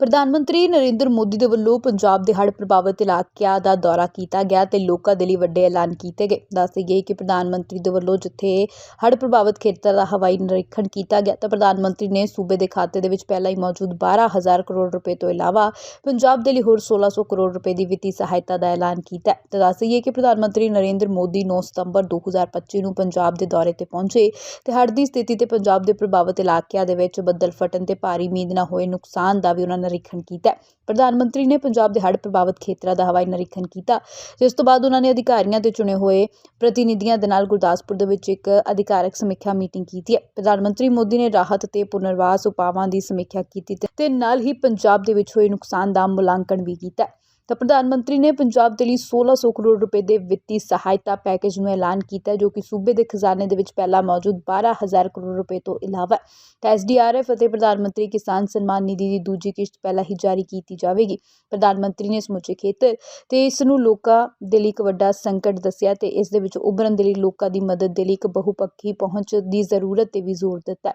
ਪ੍ਰਧਾਨ ਮੰਤਰੀ ਨਰਿੰਦਰ ਮੋਦੀ ਦੇ ਵੱਲੋਂ ਪੰਜਾਬ ਦੇ ਹੜ੍ਹ ਪ੍ਰਭਾਵਿਤ ਇਲਾਕਿਆਂ ਦਾ ਦੌਰਾ ਕੀਤਾ ਗਿਆ ਤੇ ਲੋਕਾਂ ਦੇ ਲਈ ਵੱਡੇ ਐਲਾਨ ਕੀਤੇ ਗਏ। ਦੱਸਦੇ ਗਏ ਕਿ ਪ੍ਰਧਾਨ ਮੰਤਰੀ ਦੇ ਵੱਲੋਂ ਜਿੱਥੇ ਹੜ੍ਹ ਪ੍ਰਭਾਵਿਤ ਖੇਤਰ ਦਾ ਹਵਾਈ ਨਿਰੀਖਣ ਕੀਤਾ ਗਿਆ, ਤਾਂ ਪ੍ਰਧਾਨ ਮੰਤਰੀ ਨੇ ਸੂਬੇ ਦੇ ਖਾਤੇ ਦੇ ਵਿੱਚ ਪਹਿਲਾਂ ਹੀ ਮੌਜੂਦ 12000 ਕਰੋੜ ਰੁਪਏ ਤੋਂ ਇਲਾਵਾ ਪੰਜਾਬ ਦੇ ਲਈ ਹੋਰ 1600 ਕਰੋੜ ਰੁਪਏ ਦੀ ਵਿੱਤੀ ਸਹਾਇਤਾ ਦਾ ਐਲਾਨ ਕੀਤਾ ਹੈ। ਤਾਂ ਦੱਸ ਦਈਏ ਕਿ ਪ੍ਰਧਾਨ ਮੰਤਰੀ ਨਰਿੰਦਰ ਮੋਦੀ 9 ਸਤੰਬਰ 2025 ਨੂੰ ਪੰਜਾਬ ਦੇ ਦੌਰੇ ਤੇ ਪਹੁੰਚੇ ਤੇ ਹੜ੍ਹ ਦੀ ਸਥਿਤੀ ਤੇ ਪੰਜਾਬ ਦੇ ਪ੍ਰਭਾਵਿਤ ਇਲਾਕਿਆਂ ਦੇ ਵਿੱਚ ਬੱਦਲ ਫਟਣ ਤੇ ਭਾਰੀ ਮੀਂਹ ਨਾਲ ਹੋਏ ਨੁਕਸਾਨ ਦਾ ਵੀ ਉਹਨਾਂ ਨਿਰੀਖਣ ਕੀਤਾ ਪ੍ਰਧਾਨ ਮੰਤਰੀ ਨੇ ਪੰਜਾਬ ਦੇ ਹੜ੍ਹ ਪ੍ਰਭਾਵਿਤ ਖੇਤਰਾਂ ਦਾ ਹਵਾਈ ਨਿਰੀਖਣ ਕੀਤਾ। ਜਿਸ ਤੋਂ ਬਾਅਦ ਉਹਨਾਂ ਨੇ ਅਧਿਕਾਰੀਆਂ ਤੇ ਚੁਣੇ ਹੋਏ ਪ੍ਰਤੀਨਿਧੀਆਂ ਦੇ ਨਾਲ ਗੁਰਦਾਸਪੁਰ ਦੇ ਵਿੱਚ ਇੱਕ ਅਧਿਕਾਰਕ ਸਮੀਖਿਆ ਮੀਟਿੰਗ ਕੀਤੀ ਹੈ। ਪ੍ਰਧਾਨ ਮੰਤਰੀ ਮੋਦੀ ਨੇ ਰਾਹਤ ਤੇ ਪੁਨਰਵਾਸ ਉਪਾਵਾਂ ਦੀ ਸਮੀਖਿਆ ਕੀਤੀ ਤੇ- ਨਾਲ ਹੀ ਪੰਜਾਬ ਦੇ ਵਿੱਚ ਹੋਏ ਨੁਕਸਾਨ ਦਾ ਮੁਲਾਂਕਣ ਵੀ ਕੀਤਾ ਤਾਂ ਪ੍ਰਧਾਨ ਮੰਤਰੀ ਨੇ ਪੰਜਾਬ ਦੇ ਲਈ 1600 ਕਰੋੜ ਰੁਪਏ ਦੇ ਵਿੱਤੀ ਸਹਾਇਤਾ ਪੈਕੇਜ ਨੂੰ ਐਲਾਨ ਕੀਤਾ ਜੋ ਕਿ ਸੂਬੇ ਦੇ ਖਜ਼ਾਨੇ ਦੇ ਵਿੱਚ ਪਹਿਲਾਂ ਮੌਜੂਦ 12000 ਕਰੋੜ ਰੁਪਏ ਤੋਂ ਇਲਾਵਾ ਹੈ। ਤਾਂ ਐਸਡੀਆਰਐਫ ਅਤੇ ਪ੍ਰਧਾਨ ਮੰਤਰੀ ਕਿਸਾਨ ਸਨਮਾਨ ਨਿਧੀ ਦੀ ਦੂਜੀ ਕਿਸ਼ਤ ਪਹਿਲਾਂ ਹੀ ਜਾਰੀ ਕੀਤੀ ਜਾਵੇਗੀ ਪ੍ਰਧਾਨ ਮੰਤਰੀ ਨੇ ਸਮੁੱਚੇ ਖੇਤਰ ਤੇ ਇਸ ਨੂੰ ਲੋਕਾਂ ਦੇ ਲਈ ਇੱਕ ਵੱਡਾ ਸੰਕਟ ਦੱਸਿਆ ਤੇ ਇਸ ਦੇ ਵਿੱਚ ਉਭਰਨ ਦੇ ਲਈ ਲੋਕਾਂ ਦੀ ਮਦਦ ਦੇ ਲਈ ਇੱਕ ਬਹੁਪੱਖੀ ਪਹੁੰਚ ਦੀ ਜ਼ਰੂਰਤ ਤੇ ਵੀ ਜ਼ੋਰ ਦਿੱਤਾ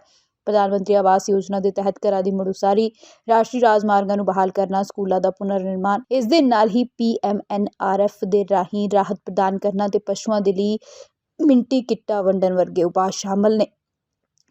ਪ੍ਰਧਾਨ ਮੰਤਰੀ ਆਵਾਸ ਯੋਜਨਾ ਦੇ ਤਹਿਤ ਘਰਾਂ ਦੀ ਮੁੜਉਸਾਰੀ ਰਾਸ਼ਟਰੀ ਰਾਜਮਾਰਗਾਂ ਨੂੰ ਬਹਾਲ ਕਰਨਾ, ਸਕੂਲਾਂ ਦਾ ਪੁਨਰ ਨਿਰਮਾਣ, ਇਸ ਦੇ ਨਾਲ ਹੀ ਪੀਐਮਐਨਆਰਐਫ ਦੇ ਰਾਹੀਂ ਰਾਹਤ ਪ੍ਰਦਾਨ ਕਰਨਾ ਤੇ ਪਸ਼ੂਆਂ ਦੇ ਲਈ ਮਿੰਟੀ ਕਿੱਟਾਂ ਵੰਡਣ ਵਰਗੇ ਉਪਾਅ ਸ਼ਾਮਲ ਨੇ।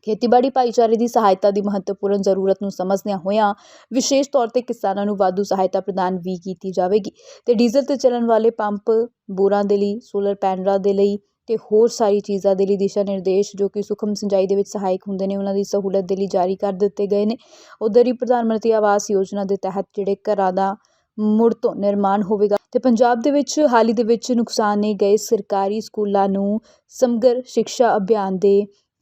ਖੇਤੀਬਾੜੀ ਭਾਈਚਾਰੇ ਦੀ ਸਹਾਇਤਾ ਦੀ ਮਹੱਤਵਪੂਰਨ ਜ਼ਰੂਰਤ ਨੂੰ ਸਮਝਦਿਆਂ ਹੋਇਆਂ ਵਿਸ਼ੇਸ਼ ਤੌਰ ਤੇ ਕਿਸਾਨਾਂ ਨੂੰ ਵਾਧੂ ਸਹਾਇਤਾ ਪ੍ਰਦਾਨ ਵੀ ਕੀਤੀ ਜਾਵੇਗੀ। ਤੇ ਡੀਜ਼ਲ ਤੇ ਚੱਲਣ ਵਾਲੇ ਪੰਪ ਬੋਰਾਂ ਦੇ ਲਈ, ਸੋਲਰ ਪੈਨਲਾਂ ਦੇ ਲਈ ਤੇ ਹੋਰ ਸਾਰੀ ਚੀਜ਼ਾਂ ਦੇ ਲਈ ਦਿਸ਼ਾ ਨਿਰਦੇਸ਼ ਜੋ ਕਿ ਸੁਖਮ ਸਿੰਜਾਈ ਦੇ ਵਿੱਚ ਸਹਾਇਕ ਹੁੰਦੇ ਨੇ, ਉਹਨਾਂ ਦੀ ਸਹੂਲਤ ਦੇ ਲਈ ਜਾਰੀ ਕਰ ਦਿੱਤੇ ਗਏ ਨੇ। ਉਧਰ ਹੀ ਪ੍ਰਧਾਨ ਮੰਤਰੀ ਆਵਾਸ ਯੋਜਨਾ ਦੇ ਤਹਿਤ ਜਿਹੜੇ ਘਰਾਂ ਦਾ ਮੁੜ ਤੋਂ ਨਿਰਮਾਣ ਹੋਵੇਗਾ ਤੇ ਪੰਜਾਬ ਦੇ ਵਿੱਚ ਹਾਲ ਹੀ ਦੇ ਵਿੱਚ ਨੁਕਸਾਨੇ ਗਏ ਸਰਕਾਰੀ ਸਕੂਲਾਂ ਨੂੰ ਸਮਗਰ ਸਿੱਖਿਆ ਅਭਿਆਨ ਦੇ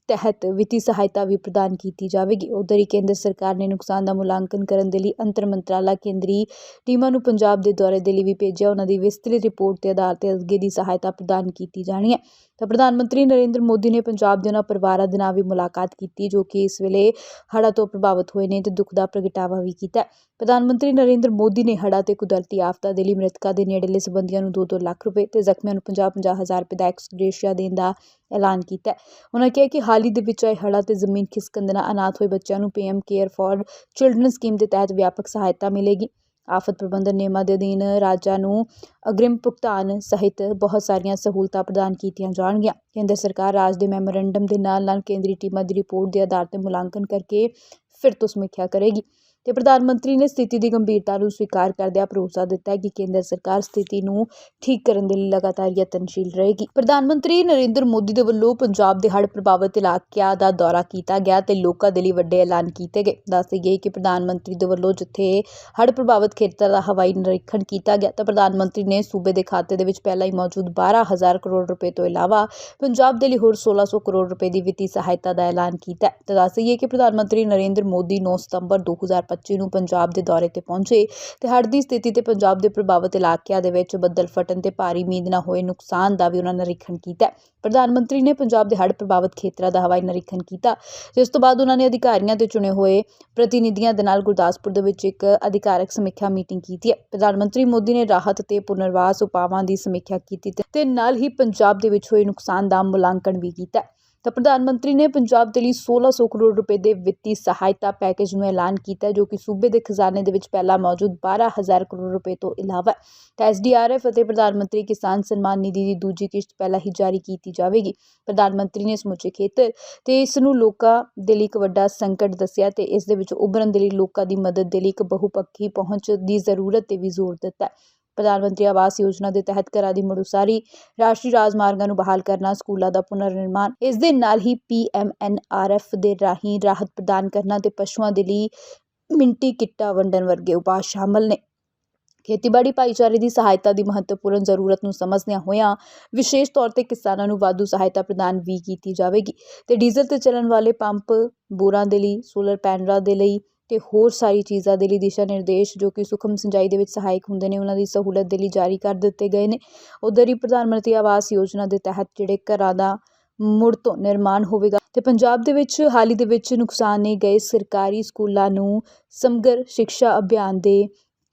ਤਹਿਤ ਵਿੱਤੀ ਸਹਾਇਤਾ ਵੀ ਪ੍ਰਦਾਨ ਕੀਤੀ ਜਾਵੇਗੀ। ਉਧਰ ਹੀ ਕੇਂਦਰ ਸਰਕਾਰ ਨੇ ਨੁਕਸਾਨ ਦਾ ਮੁਲਾਂਕਣ ਕਰਨ ਦੇ ਲਈ ਅੰਤਰ ਮੰਤਰਾਲਾ ਕੇਂਦਰੀ ਟੀਮਾਂ ਨੂੰ ਪੰਜਾਬ ਦੇ ਦੌਰੇ ਦੇ ਲਈ ਵੀ ਭੇਜਿਆ। ਉਹਨਾਂ ਦੀ ਵਿਸਤ੍ਰਿਤ ਰਿਪੋਰਟ ਦੇ ਆਧਾਰ ਤੇ ਅੱਗੇ ਦੀ ਸਹਾਇਤਾ ਪ੍ਰਦਾਨ ਕੀਤੀ ਜਾਣੀ ਹੈ। ਤਾਂ ਪ੍ਰਧਾਨ ਮੰਤਰੀ ਨਰਿੰਦਰ ਮੋਦੀ ਨੇ ਪੰਜਾਬ ਦੇ ਉਹਨਾਂ ਪਰਿਵਾਰਾਂ ਦੇ ਨਾਲ ਵੀ ਮੁਲਾਕਾਤ ਕੀਤੀ ਜੋ ਕਿ ਇਸ ਵੇਲੇ ਹੜ੍ਹਾਂ ਤੋਂ ਪ੍ਰਭਾਵਿਤ ਹੋਏ ਨੇ ਤੇ ਦੁੱਖ ਦਾ ਪ੍ਰਗਟਾਵਾ ਵੀ ਕੀਤਾ ਪ੍ਰਧਾਨ ਮੰਤਰੀ ਨਰਿੰਦਰ ਮੋਦੀ ਨੇ ਹੜ੍ਹਾਂ ਤੇ ਕੁਦਰਤੀ ਆਫਤਾਂ ਦੇ ਲਈ ਮ੍ਰਿਤਕਾਂ ਦੇ ਨੇੜਲੇ ਸੰਬੰਧੀਆਂ ਨੂੰ 2-2 ਲੱਖ ਰੁਪਏ ਤੇ ਜ਼ਖਮੀਆਂ ਨੂੰ 50-50 ਹਜ਼ਾਰ ਰੁਪਏ ਦਾ ਐਕਸਗ੍ਰੇਸ਼ੀਆ ਦੇਣ ਦਾ ਐਲਾਨ ਕੀਤਾ ਉਹਨਾਂ ਕਿਹਾ ਕਿ ਹਾਲ ਹੀ ਦੇ ਵਿੱਚ ਆਏ ਹੜ੍ਹਾਂ ਤੇ ਜ਼ਮੀਨ ਖਿਸਕਣ ਦੇ ਨਾਲ ਅਨਾਥ ਹੋਏ ਬੱਚਿਆਂ ਨੂੰ PM care for children scheme ਦੇ ਤਹਿਤ ਵਿਆਪਕ ਸਹਾਇਤਾ ਮਿਲੇਗੀ। ਆਫਤ ਪ੍ਰਬੰਧਨ ਨਿਯਮਾਂ ਦੇ ਅਧੀਨ ਰਾਜਾਂ ਨੂੰ ਅਗਰਿਮ ਭੁਗਤਾਨ ਸਹਿਤ ਬਹੁਤ ਸਾਰੀਆਂ ਸਹੂਲਤਾਂ ਪ੍ਰਦਾਨ ਕੀਤੀਆਂ ਜਾਣਗੀਆਂ। ਕੇਂਦਰ ਸਰਕਾਰ ਰਾਜ ਦੇ ਮੈਮੋਰੰਡਮ ਦੇ ਨਾਲ ਨਾਲ ਕੇਂਦਰੀ ਟੀਮਾਂ ਦੀ ਰਿਪੋਰਟ ਦੇ ਆਧਾਰ ਤੇ ਮੁਲਾਂਕਣ ਕਰਕੇ ਫਿਰ ਤੋਂ ਸਮੀਖਿਆ ਕਰੇਗੀ। ਤੇ ਪ੍ਰਧਾਨ ਮੰਤਰੀ ਨੇ ਸਥਿਤੀ ਦੀ ਗੰਭੀਰਤਾ ਨੂੰ ਸਵੀਕਾਰ ਕਰਦਿਆਂ ਭਰੋਸਾ ਦਿੱਤਾ ਕਿ ਕੇਂਦਰ ਸਰਕਾਰ ਸਥਿਤੀ ਨੂੰ ਠੀਕ ਕਰਨ ਦੇ ਲਈ ਲਗਾਤਾਰ ਯਤਨਸ਼ੀਲ ਰਹੇਗੀ। ਪ੍ਰਧਾਨ ਮੰਤਰੀ ਨਰਿੰਦਰ ਮੋਦੀ ਦੇ ਵੱਲੋਂ ਪੰਜਾਬ ਦੇ ਹੜ੍ਹ ਪ੍ਰਭਾਵਿਤ ਇਲਾਕਿਆਂ ਦਾ ਦੌਰਾ ਕੀਤਾ ਗਿਆ ਤੇ ਲੋਕਾਂ ਦੇ ਲਈ ਵੱਡੇ ਐਲਾਨ ਕੀਤੇ ਗਏ। ਦੱਸਦੇ ਗਏ ਕਿ ਪ੍ਰਧਾਨ ਮੰਤਰੀ ਦੇ ਵੱਲੋਂ ਜਿੱਥੇ ਹੜ੍ਹ ਪ੍ਰਭਾਵਿਤ ਖੇਤਰ ਦਾ ਹਵਾਈ ਨਿਰੀਖਣ ਕੀਤਾ ਗਿਆ, ਤਾਂ ਪ੍ਰਧਾਨ ਮੰਤਰੀ ਨੇ ਸੂਬੇ ਦੇ ਖਾਤੇ ਦੇ ਵਿੱਚ ਪਹਿਲਾਂ ਹੀ ਮੌਜੂਦ 12000 ਕਰੋੜ ਰੁਪਏ ਤੋਂ ਇਲਾਵਾ ਪੰਜਾਬ ਦੇ ਲਈ ਹੋਰ 1600 ਕਰੋੜ ਰੁਪਏ ਦੀ ਵਿੱਤੀ ਸਹਾਇਤਾ ਦਾ ਐਲਾਨ ਕੀਤਾ ਹੈ। ਤਾਂ ਦੱਸ ਦਈਏ ਕਿ ਪ੍ਰਧਾਨ ਮੰਤਰੀ ਨਰਿੰਦਰ ਮੋਦੀ 9 ਸਤੰਬਰ 2025 ਨੂੰ ਪੰਜਾਬ ਦੇ ਦੌਰੇ ਤੇ ਪਹੁੰਚੇ ਤੇ ਹੜ੍ਹ ਦੀ ਸਥਿਤੀ ਤੇ ਪੰਜਾਬ ਦੇ ਪ੍ਰਭਾਵਿਤ ਇਲਾਕਿਆਂ ਦੇ ਵਿੱਚ ਬੱਦਲ ਫਟਣ ਤੇ ਭਾਰੀ ਮੀਂਹ ਨਾਲ ਹੋਏ ਨੁਕਸਾਨ ਦਾ ਵੀ ਉਹਨਾਂ ਨੇ ਨਿਰੀਖਣ ਕੀਤਾ। ਪ੍ਰਧਾਨ ਮੰਤਰੀ ਨੇ ਪੰਜਾਬ ਦੇ ਹੜ੍ਹ ਪ੍ਰਭਾਵਿਤ ਖੇਤਰਾਂ ਦਾ ਹਵਾਈ ਨਿਰੀਖਣ ਕੀਤਾ, ਜਿਸ ਤੋਂ ਬਾਅਦ ਉਹਨਾਂ ਨੇ ਅਧਿਕਾਰੀਆਂ ਤੇ ਚੁਣੇ ਹੋਏ ਪ੍ਰਤੀਨਿਧੀਆਂ ਦੇ ਨਾਲ ਗੁਰਦਾਸਪੁਰ ਦੇ ਵਿੱਚ ਇੱਕ ਅਧਿਕਾਰਕ ਸਮੀਖਿਆ ਮੀਟਿੰਗ ਕੀਤੀ। ਹੈ ਪ੍ਰਧਾਨ ਮੰਤਰੀ ਮੋਦੀ ਨੇ ਰਾਹਤ ਤੇ ਪੁਨਰਵਾਸ ਉਪਾਵਾਂ ਦੀ ਸਮੀਖਿਆ ਕੀਤੀ ਤੇ- ਨਾਲ ਹੀ ਪੰਜਾਬ ਦੇ ਵਿੱਚ ਹੋਏ ਨੁਕਸਾਨ ਦਾ ਮੁਲਾਂਕਣ ਵੀ ਕੀਤਾ। ਤਾਂ ਪ੍ਰਧਾਨ ਮੰਤਰੀ ਨੇ ਪੰਜਾਬ ਦੇ ਲਈ 1600 ਕਰੋੜ ਰੁਪਏ ਦੇ ਵਿੱਤੀ ਸਹਾਇਤਾ ਪੈਕੇਜ ਨੂੰ ਐਲਾਨ ਕੀਤਾ ਜੋ ਕਿ ਸੂਬੇ ਦੇ ਖਜ਼ਾਨੇ ਦੇ ਵਿੱਚ ਪਹਿਲਾਂ ਮੌਜੂਦ 12000 ਕਰੋੜ ਰੁਪਏ ਤੋਂ ਇਲਾਵਾ ਹੈ। ਤਾਂ ਐਸਡੀਆਰਐਫ ਅਤੇ ਪ੍ਰਧਾਨ ਮੰਤਰੀ ਕਿਸਾਨ ਸਨਮਾਨ ਨਿਧੀ ਦੀ ਦੂਜੀ ਕਿਸ਼ਤ ਪਹਿਲਾਂ ਹੀ ਜਾਰੀ ਕੀਤੀ ਜਾਵੇਗੀ ਪ੍ਰਧਾਨ ਮੰਤਰੀ ਨੇ ਸਮੁੱਚੇ ਖੇਤਰ ਤੇ ਇਸ ਨੂੰ ਲੋਕਾਂ ਦੇ ਲਈ ਇੱਕ ਵੱਡਾ ਸੰਕਟ ਦੱਸਿਆ ਤੇ ਇਸ ਦੇ ਵਿੱਚ ਉਭਰਨ ਦੇ ਲਈ ਲੋਕਾਂ ਦੀ ਮਦਦ ਦੇ ਲਈ ਇੱਕ ਬਹੁਪੱਖੀ ਪਹੁੰਚ ਦੀ ਜ਼ਰੂਰਤ ਤੇ ਵੀ ਜ਼ੋਰ ਦਿੱਤਾ ਪ੍ਰਧਾਨ ਮੰਤਰੀ ਆਵਾਸ ਯੋਜਨਾ ਦੇ ਤਹਿਤ ਘਰਾਂ ਦੀ ਮੁੜਉਸਾਰੀ ਰਾਸ਼ਟਰੀ ਰਾਜਮਾਰਗਾਂ ਨੂੰ ਬਹਾਲ ਕਰਨਾ, ਸਕੂਲਾਂ ਦਾ ਪੁਨਰ ਨਿਰਮਾਣ, ਇਸ ਦੇ ਨਾਲ ਹੀ ਪੀਐਮਐਨਆਰਐਫ ਦੇ ਰਾਹੀਂ ਰਾਹਤ ਪ੍ਰਦਾਨ ਕਰਨਾ ਤੇ ਪਸ਼ੂਆਂ ਦੇ ਲਈ ਮਿੰਟੀ ਕਿੱਟਾਂ ਵੰਡਣ ਵਰਗੇ ਉਪਾਅ ਸ਼ਾਮਲ ਨੇ। ਖੇਤੀਬਾੜੀ ਭਾਈਚਾਰੇ ਦੀ ਸਹਾਇਤਾ ਦੀ ਮਹੱਤਵਪੂਰਨ ਜ਼ਰੂਰਤ ਨੂੰ ਸਮਝਦਿਆਂ ਹੋਇਆਂ ਵਿਸ਼ੇਸ਼ ਤੌਰ ਤੇ ਕਿਸਾਨਾਂ ਨੂੰ ਵਾਧੂ ਸਹਾਇਤਾ ਪ੍ਰਦਾਨ ਵੀ ਕੀਤੀ ਜਾਵੇਗੀ ਤੇ ਡੀਜ਼ਲ ਤੇ ਚੱਲਣ ਵਾਲੇ ਪੰਪ ਬੋਰਾਂ ਦੇ ਲਈ, ਸੋਲਰ ਪੈਨਲਾਂ ਦੇ ਲਈ ਤੇ ਹੋਰ ਸਾਰੀ ਚੀਜ਼ਾਂ ਦੇ ਲਈ ਦਿਸ਼ਾ ਨਿਰਦੇਸ਼ ਜੋ ਕਿ ਸੁਖਮ ਸਿੰਜਾਈ ਦੇ ਵਿੱਚ ਸਹਾਇਕ ਹੁੰਦੇ ਨੇ, ਉਹਨਾਂ ਦੀ ਸਹੂਲਤ ਦੇ ਲਈ ਜਾਰੀ ਕਰ ਦਿੱਤੇ ਗਏ ਨੇ। ਉੱਧਰ ਹੀ ਪ੍ਰਧਾਨ ਮੰਤਰੀ ਆਵਾਸ ਯੋਜਨਾ ਦੇ ਤਹਿਤ ਜਿਹੜੇ ਘਰਾਂ ਦਾ ਮੁੜ ਤੋਂ ਨਿਰਮਾਣ ਹੋਵੇਗਾ ਤੇ ਪੰਜਾਬ ਦੇ ਵਿੱਚ ਹਾਲ ਹੀ ਦੇ ਵਿੱਚ ਨੁਕਸਾਨੇ ਗਏ ਸਰਕਾਰੀ ਸਕੂਲਾਂ ਨੂੰ ਸਮਗਰ ਸਿੱਖਿਆ ਅਭਿਆਨ ਦੇ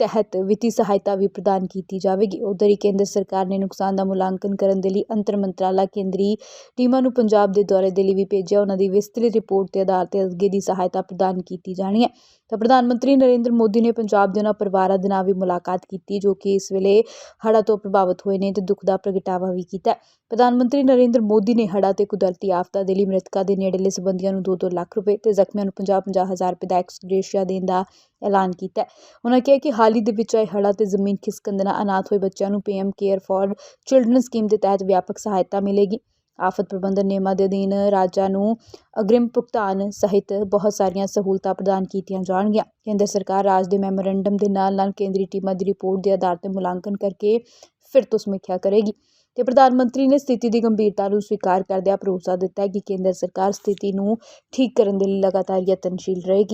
ਤਹਿਤ ਵਿੱਤੀ ਸਹਾਇਤਾ ਵੀ ਪ੍ਰਦਾਨ ਕੀਤੀ ਜਾਵੇਗੀ। ਉਧਰ ਹੀ ਕੇਂਦਰ ਸਰਕਾਰ ਨੇ ਨੁਕਸਾਨ ਦਾ ਮੁਲਾਂਕਣ ਕਰਨ ਦੇ ਲਈ ਅੰਤਰ ਮੰਤਰਾਲਾ ਕੇਂਦਰੀ ਟੀਮਾਂ ਨੂੰ ਪੰਜਾਬ ਦੇ ਦੌਰੇ ਦੇ ਲਈ ਵੀ ਭੇਜਿਆ। ਉਹਨਾਂ ਦੀ ਵਿਸਤ੍ਰਿਤ ਰਿਪੋਰਟ ਦੇ ਆਧਾਰ ਤੇ ਅੱਗੇ ਦੀ ਸਹਾਇਤਾ ਪ੍ਰਦਾਨ ਕੀਤੀ ਜਾਣੀ ਹੈ। ਤਾਂ ਪ੍ਰਧਾਨ ਮੰਤਰੀ ਨਰਿੰਦਰ ਮੋਦੀ ਨੇ ਪੰਜਾਬ ਦੇ ਉਹਨਾਂ ਪਰਿਵਾਰਾਂ ਦੇ ਨਾਲ ਵੀ ਮੁਲਾਕਾਤ ਕੀਤੀ ਜੋ ਕਿ ਇਸ ਵੇਲੇ ਹੜ੍ਹਾਂ ਤੋਂ ਪ੍ਰਭਾਵਿਤ ਹੋਏ ਨੇ ਤੇ ਦੁੱਖ ਦਾ ਪ੍ਰਗਟਾਵਾ ਵੀ ਕੀਤਾ ਪ੍ਰਧਾਨ ਮੰਤਰੀ ਨਰਿੰਦਰ ਮੋਦੀ ਨੇ ਹੜ੍ਹਾਂ ਤੇ ਕੁਦਰਤੀ ਆਫਤਾਂ ਦੇ ਲਈ ਮ੍ਰਿਤਕਾਂ ਦੇ ਨੇੜਲੇ ਸੰਬੰਧੀਆਂ ਨੂੰ 2-2 ਲੱਖ ਰੁਪਏ ਤੇ ਜ਼ਖਮੀਆਂ ਨੂੰ 50-50 ਹਜ਼ਾਰ ਰੁਪਏ ਦਾ ਐਕਸਗ੍ਰੇਸ਼ੀਆ ਦੇਣ ਦਾ ਐਲਾਨ ਕੀਤਾ ਉਹਨਾਂ ਕਿਹਾ ਕਿ ਹਾਲ ਹੀ ਦੇ ਵਿੱਚ ਆਏ ਹੜ੍ਹਾਂ ਤੇ ਜ਼ਮੀਨ ਖਿਸਕਣ ਦੇ ਨਾਲ ਅਨਾਥ ਹੋਏ ਬੱਚਿਆਂ ਨੂੰ PM care for children scheme ਦੇ ਤਹਿਤ ਵਿਆਪਕ ਸਹਾਇਤਾ ਮਿਲੇਗੀ। ਆਫਤ ਪ੍ਰਬੰਧਨ ਨਿਯਮਾਂ ਦੇ ਅਧੀਨ ਰਾਜਾਂ ਨੂੰ ਅਗ੍ਰਿਮ ਭੁਗਤਾਨ ਸਹਿਤ ਬਹੁਤ ਸਾਰੀਆਂ ਸਹੂਲਤਾਂ ਪ੍ਰਦਾਨ ਕੀਤੀਆਂ ਜਾਣਗੀਆਂ। ਕੇਂਦਰ ਸਰਕਾਰ ਰਾਜ ਦੇ ਮੈਮੋਰੈਂਡਮ ਦੇ ਨਾਲ ਨਾਲ ਕੇਂਦਰੀ ਟੀਮਾਂ ਦੀ ਰਿਪੋਰਟ ਦੇ ਆਧਾਰ ਤੇ ਮੁਲਾਂਕਣ ਕਰਕੇ ਫਿਰ ਤੋਂ ਸਮੀਖਿਆ ਕਰੇਗੀ ਤੇ ਪ੍ਰਧਾਨ ਮੰਤਰੀ ਨੇ ਸਥਿਤੀ ਦੀ ਗੰਭੀਰਤਾ ਨੂੰ ਸਵੀਕਾਰ ਕਰਦਿਆਂ ਭਰੋਸਾ ਦਿੱਤਾ ਕਿ ਕੇਂਦਰ ਸਰਕਾਰ ਸਥਿਤੀ ਨੂੰ ਠੀਕ ਕਰਨ ਦੇ ਲਈ ਲਗਾਤਾਰ ਯਤਨਸ਼ੀਲ ਰਹੇਗੀ।